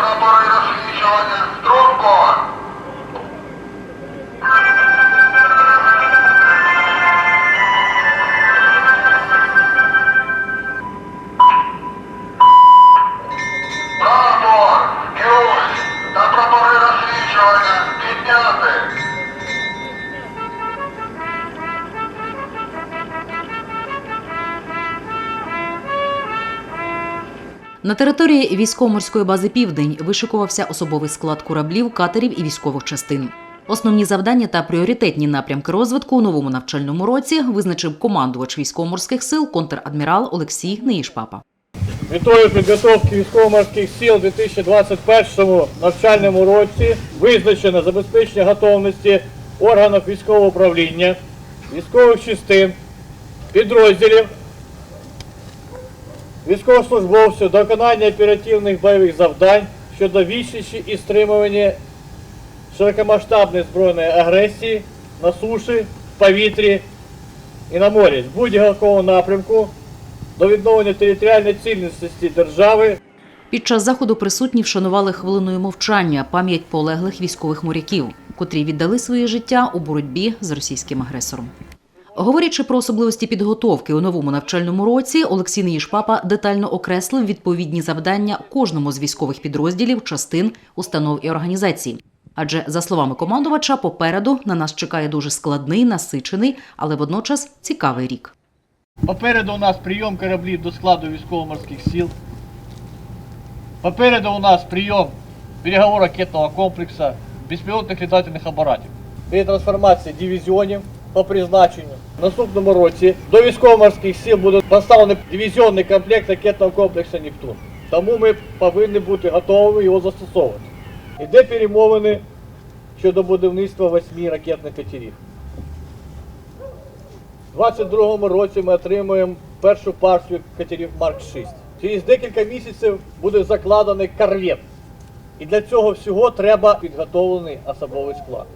para Moreira Filho, trocou. На території військово-морської бази Південь вишикувався особовий склад кораблів, катерів і військових частин. Основні завдання та пріоритетні напрямки розвитку у новому навчальному році визначив командувач військово-морських сил контр-адмірал Олексій Неїшпапа. Метою підготовки військово-морських сил у 2021 навчальному році визначено забезпечення готовності органів військового управління, військових частин, підрозділів, військовослужбовців до виконання оперативних бойових завдань щодо відсічі і стримування широкомасштабної збройної агресії на суші, в повітрі і на морі з будь-якого напрямку до відновлення територіальної цілісності держави Під час заходу присутні вшанували хвилиною мовчання пам'ять полеглих військових моряків, котрі віддали своє життя у боротьбі з російським агресором. Говорячи про особливості підготовки у новому навчальному році, Олексій Неїшпапа детально окреслив відповідні завдання кожному з військових підрозділів, частин, установ і організацій. Адже, за словами командувача, попереду на нас чекає дуже складний, насичений, але водночас цікавий рік. Попереду у нас прийом кораблів до складу військово-морських сил. Попереду у нас прийом берегового ракетного комплексу, безпілотних літательних апаратів. І трансформація дивізіонів по призначенню. В наступному році до військово-морських сил буде поставлений дивізіонний комплект ракетного комплексу Нептун. Тому ми повинні бути готові його застосовувати. Іде перемовини щодо будівництва восьми ракетних катерів. У 22-му році ми отримуємо першу партію катерів Марк 6. Через декілька місяців буде закладений корвет. І для цього всього треба підготовлений особовий склад.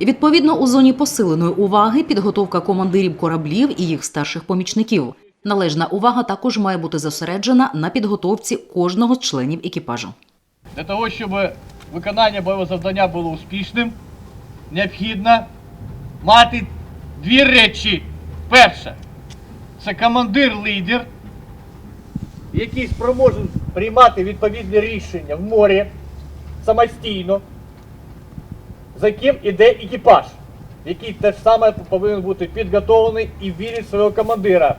Відповідно, у зоні посиленої уваги підготовка командирів кораблів і їх старших помічників. Належна увага також має бути зосереджена на підготовці кожного з членів екіпажу. Для того, щоб виконання бойового завдання було успішним, необхідно мати дві речі. Перше, це командир-лідер, який спроможен приймати відповідні рішення в морі самостійно, за яким іде екіпаж, який теж саме повинен бути підготовлений і вірить свого командира,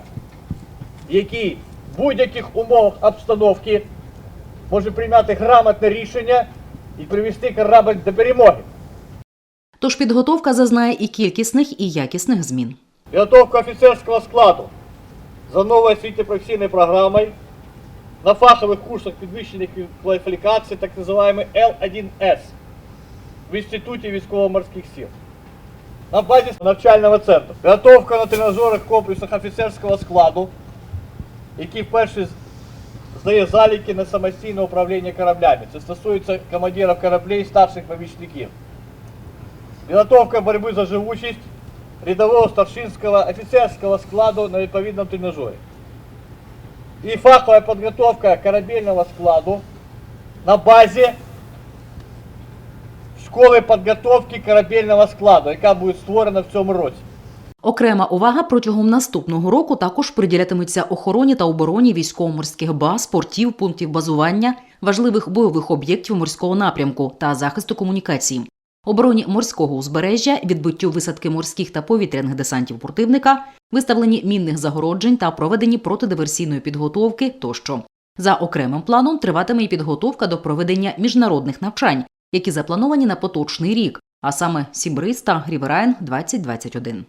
який в будь-яких умовах обстановки може прийняти грамотне рішення і привести корабль до перемоги. Тож підготовка зазнає і кількісних, і якісних змін. Підготовка офіцерського складу за новою освітньо-професійною програмою на фахових курсах підвищених кваліфікацій, так називаємо Л1С в Інституті військово-морських сил. На базі навчального центру. Підготовка на тренажерах комплексах офіцерського складу, який вперше здає заліки на самостійне управління кораблями. Це стосується командирів кораблів і старших помічників. Підготовка боротьби за живучість рядового старшинського офіцерського складу на відповідному тренажері. І фахова підготовка корабельного складу на базі Школи підготовки корабельного складу, яка буде створена в цьому році. Окрема увага протягом наступного року також приділятиметься охороні та обороні військово-морських баз, портів, пунктів базування, важливих бойових об'єктів морського напрямку та захисту комунікацій, обороні морського узбережжя, відбиттю висадки морських та повітряних десантів противника, виставленні мінних загороджень та проведенні протидиверсійної підготовки тощо. За окремим планом триватиме і підготовка до проведення міжнародних навчань, які заплановані на поточний рік, а саме Сібриз та Ріверайн 2021.